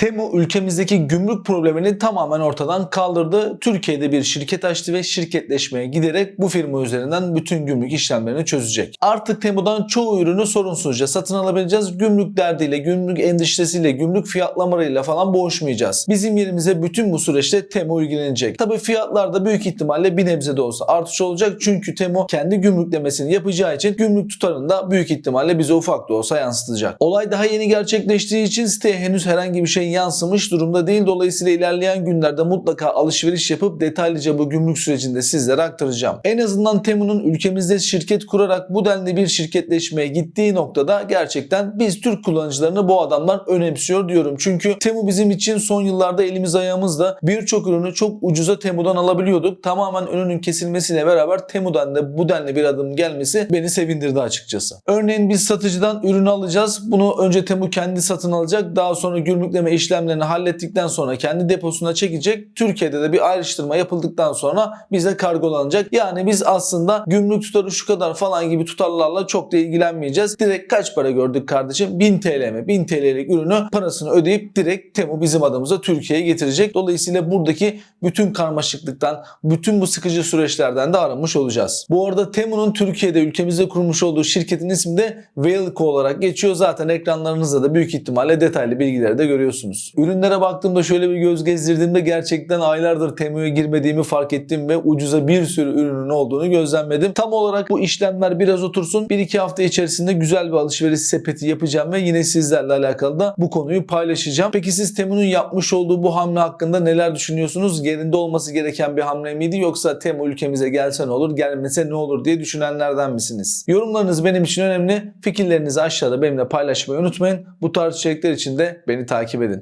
Temu ülkemizdeki gümrük problemini tamamen ortadan kaldırdı. Türkiye'de bir şirket açtı ve şirketleşmeye giderek bu firma üzerinden bütün gümrük işlemlerini çözecek. Artık Temu'dan çoğu ürünü sorunsuzca satın alabileceğiz. Gümrük derdiyle, gümrük endişesiyle, gümrük fiyatlamalarıyla falan boğuşmayacağız. Bizim yerimize bütün bu süreçte Temu ilgilenecek. Tabii fiyatlarda büyük ihtimalle bir nebze de olsa artış olacak. Çünkü Temu kendi gümrüklemesini yapacağı için gümrük tutarında büyük ihtimalle bize ufak da olsa yansıtacak. Olay daha yeni gerçekleştiği için siteye henüz herhangi bir şey yansımış durumda değil. Dolayısıyla ilerleyen günlerde mutlaka alışveriş yapıp detaylıca bu gümrük sürecinde sizlere aktaracağım. En azından Temu'nun ülkemizde şirket kurarak bu denli bir şirketleşmeye gittiği noktada gerçekten biz Türk kullanıcılarını bu adamlar önemsiyor diyorum. Çünkü Temu bizim için son yıllarda elimiz ayağımızda birçok ürünü çok ucuza Temu'dan alabiliyorduk. Tamamen önünün kesilmesiyle beraber Temu'dan da bu denli bir adım gelmesi beni sevindirdi açıkçası. Örneğin biz satıcıdan ürünü alacağız. Bunu önce Temu kendi satın alacak. Daha sonra gümrükleme işlemlerini hallettikten sonra kendi deposuna çekecek. Türkiye'de de bir ayrıştırma yapıldıktan sonra bize kargolanacak. Yani biz aslında gümrük tutarı şu kadar falan gibi tutarlarla çok da ilgilenmeyeceğiz. Direkt kaç para gördük kardeşim? 1000 TL mi? 1000 TL'lik ürünü parasını ödeyip direkt Temu bizim adımıza Türkiye'ye getirecek. Dolayısıyla buradaki bütün karmaşıklıktan, bütün bu sıkıcı süreçlerden de arınmış olacağız. Bu arada Temu'nun Türkiye'de ülkemizde kurmuş olduğu şirketin ismi de Veilco olarak geçiyor. Zaten ekranlarınızda da büyük ihtimalle detaylı bilgileri de görüyorsunuz. Ürünlere baktığımda şöyle bir göz gezdirdiğimde gerçekten aylardır Temu'ya girmediğimi fark ettim ve ucuza bir sürü ürünün olduğunu gözlemledim. Tam olarak bu işlemler biraz otursun. 1-2 hafta içerisinde güzel bir alışveriş sepeti yapacağım ve yine sizlerle alakalı da bu konuyu paylaşacağım. Peki siz Temu'nun yapmış olduğu bu hamle hakkında neler düşünüyorsunuz? Yerinde olması gereken bir hamle miydi yoksa Temu ülkemize gelse ne olur, gelmese ne olur diye düşünenlerden misiniz? Yorumlarınız benim için önemli. Fikirlerinizi aşağıda benimle paylaşmayı unutmayın. Bu tarz içerikler için de beni takip edin.